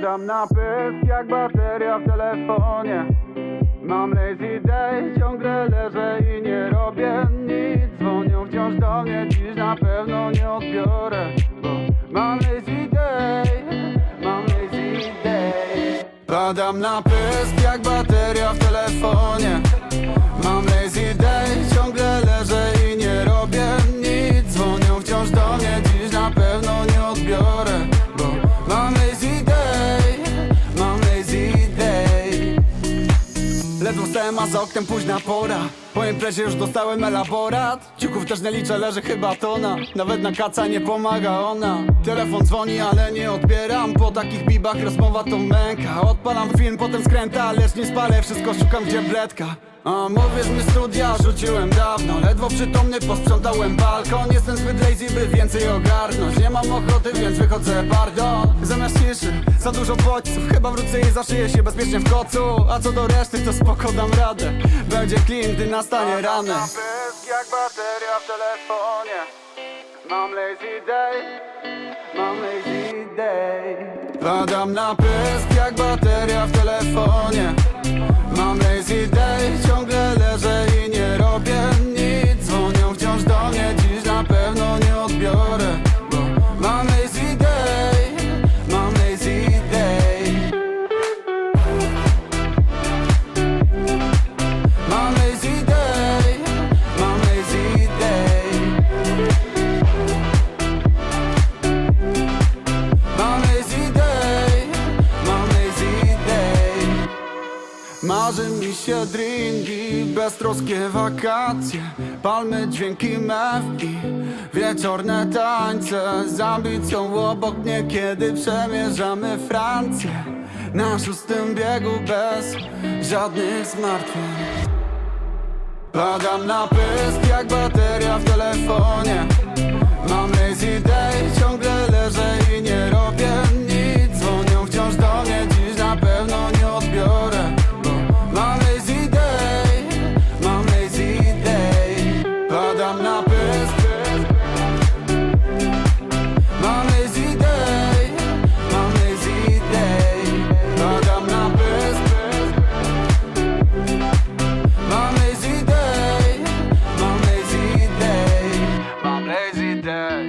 Padam na pysk jak bateria w telefonie. Mam lazy day, ciągle leżę i nie robię nic. Dzwonią wciąż do mnie, dziś na pewno nie odbiorę Bo mam lazy day, mam lazy day. Padam na pysk jak bateria a za oknem późna pora Po imprezie już dostałem elaborat. Ciuków też nie liczę, leży chyba tona. Nawet na kaca nie pomaga ona. Telefon dzwoni, ale nie odbieram. Po takich bibach rozmowa to męka. Odpalam film, potem skręta Lecz nie spalę, wszystko szukam gdzie bledka. A mówisz mi studia, rzuciłem dawno. Ledwo przytomny, posprzątałem balkon. Jestem zbyt lazy, by więcej ogarnąć. Nie mam ochoty, więc wychodzę, pardon. Zamiast ciszy, za dużo bodźców. Chyba wrócę i zaszyję się bezpiecznie w kocu. A co do reszty, to spoko dam radę. Będzie clean, gdy nastanie pysk jak bateria w telefonie. Mam lazy day Mam lazy day. Padam na pysk jak bateria w telefonie Marzy mi się drinki, beztroskie wakacje Palmy, dźwięki mew wieczorne tańce. Z ambicją obok mnie, kiedy przemierzamy Francję. Na szóstym biegu bez żadnych zmartwień. Padam na pysk jak bateria w telefonie. Mam lazy day, ciągle leżę i and uh,